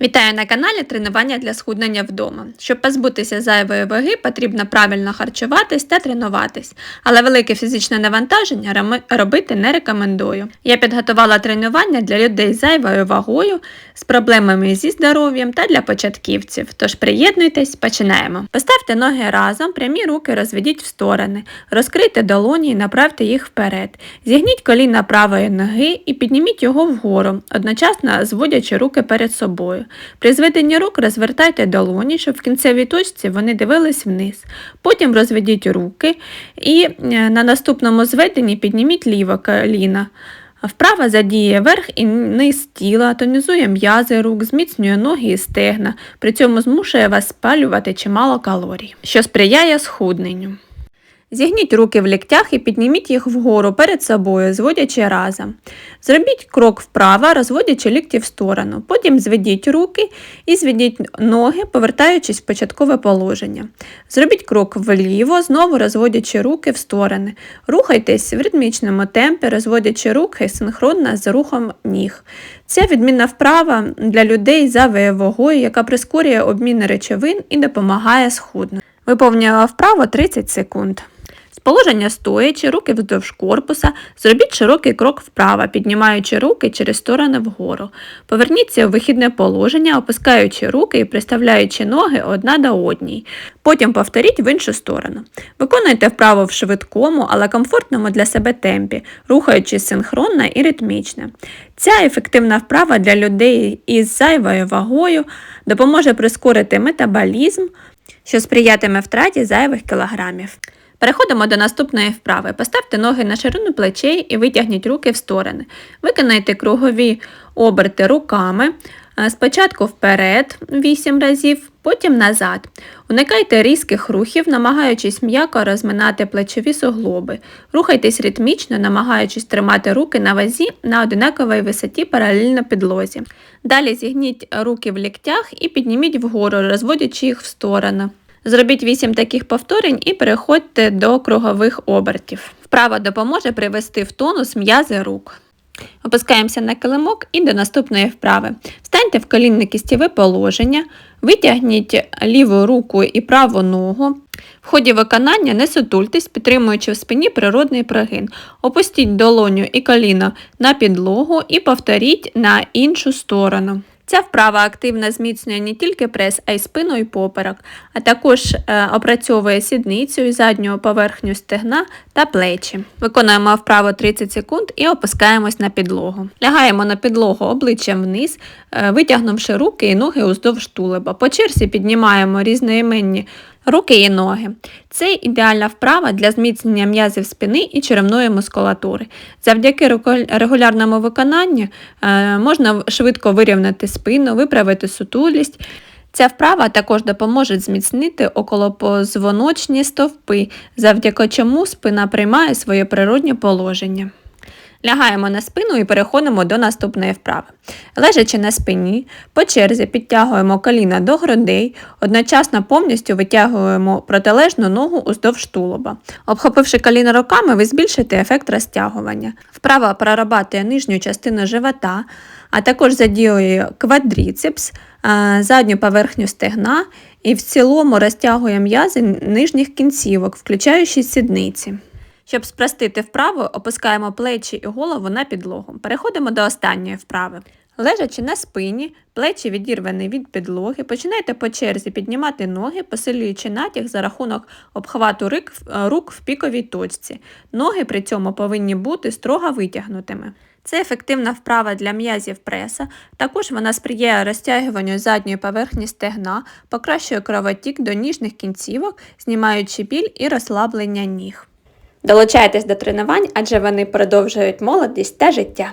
Вітаю на каналі Тренування для схуднення вдома. Щоб позбутися зайвої ваги, потрібно правильно харчуватись та тренуватись, але велике фізичне навантаження робити не рекомендую. Я підготувала тренування для людей з зайвою вагою, з проблемами зі здоров'ям та для початківців. Тож приєднуйтесь, починаємо. Поставте ноги разом, прямі руки розведіть в сторони, розкрийте долоні і направте їх вперед. Зігніть коліна правої ноги і підніміть його вгору, одночасно зводячи руки перед собою. При зведенні рук розвертайте долоні, щоб в кінцевій точці вони дивились вниз. Потім розведіть руки і е, на наступному зведенні підніміть ліве коліно. Вправа задіє верх і низ тіла, тонізує м'язи рук, зміцнює ноги і стегна, при цьому змушує вас спалювати чимало калорій, що сприяє схудненню. Зігніть руки в ліктях і підніміть їх вгору перед собою, зводячи разом. Зробіть крок вправо, розводячи лікті в сторону. Потім зведіть руки і зведіть ноги, повертаючись в початкове положення. Зробіть крок вліво, знову розводячи руки в сторони. Рухайтесь в ритмічному темпі, розводячи руки синхронно з рухом ніг. Це відмінна вправа для людей з вагою, яка прискорює обмін речовин і допомагає схуднути. Виповнюємо вправо 30 секунд. Положення стоячи, руки вздовж корпуса, зробіть широкий крок вправо, піднімаючи руки через сторони вгору. Поверніться у вихідне положення, опускаючи руки і приставляючи ноги одна до одній. Потім повторіть в іншу сторону. Виконуйте вправо в швидкому, але комфортному для себе темпі, рухаючись синхронно і ритмічно. Ця ефективна вправа для людей із зайвою вагою допоможе прискорити метаболізм, що сприятиме втраті зайвих кілограмів. Переходимо до наступної вправи. Поставте ноги на ширину плечей і витягніть руки в сторони. Виконайте кругові оберти руками. Е, Спочатку вперед 8 разів, потім назад. Уникайте різких рухів, намагаючись м'яко розминати плечові суглоби. Рухайтесь ритмічно, намагаючись тримати руки на вазі на одинаковій висоті паралельно підлозі. Далі зігніть руки в ліктях і підніміть вгору, розводячи їх в сторону. Зробіть 8 таких повторень і переходьте до кругових обертів. Вправа допоможе привести в тонус м'язи рук. Опускаємося на килимок і до наступної вправи. Встаньте в колінне кістєве положення, витягніть ліву руку і праву ногу. В ході виконання не сутультесь, підтримуючи в спині природний прогин. Опустіть долоню і коліно на підлогу і повторіть на іншу сторону. Ця вправа активно зміцнює не тільки прес, а й спину і поперек, а також е, опрацьовує сідницю і задню поверхню стегна та плечі. Виконуємо вправу 30 секунд і опускаємось на підлогу. Лягаємо на підлогу обличчям вниз, е, витягнувши руки і ноги уздовж тулеба. По черзі піднімаємо різноіменні руки і ноги. Це ідеальна вправа для зміцнення м'язів спини і черевної мускулатури. Завдяки регулярному виконанню е, можна швидко вирівняти спину, виправити сутулість. Ця вправа також допоможе зміцнити околопозвоночні стовпи, завдяки чому спина приймає своє природнє положення. Лягаємо на спину і переходимо до наступної вправи. Лежачи на спині, по черзі підтягуємо коліна до грудей, одночасно повністю витягуємо протилежну ногу уздовж тулуба. Обхопивши коліна руками, ви збільшите ефект розтягування. Вправа прорабатує нижню частину живота, а також задіює квадріцепс, задню поверхню стегна і в цілому розтягує м'язи нижніх кінцівок, включаючи сідниці. Щоб спростити вправу, опускаємо плечі і голову на підлогу. Переходимо до останньої вправи. Лежачи на спині, плечі відірвані від підлоги, починайте по черзі піднімати ноги, посилюючи натяг за рахунок обхвату рук в піковій точці. Ноги при цьому повинні бути строго витягнутими. Це ефективна вправа для м'язів преса. Також вона сприяє розтягуванню задньої поверхні стегна, покращує кровотік до ніжних кінцівок, знімаючи біль і розслаблення ніг. Долучайтесь до тренувань, адже вони продовжують молодість та життя.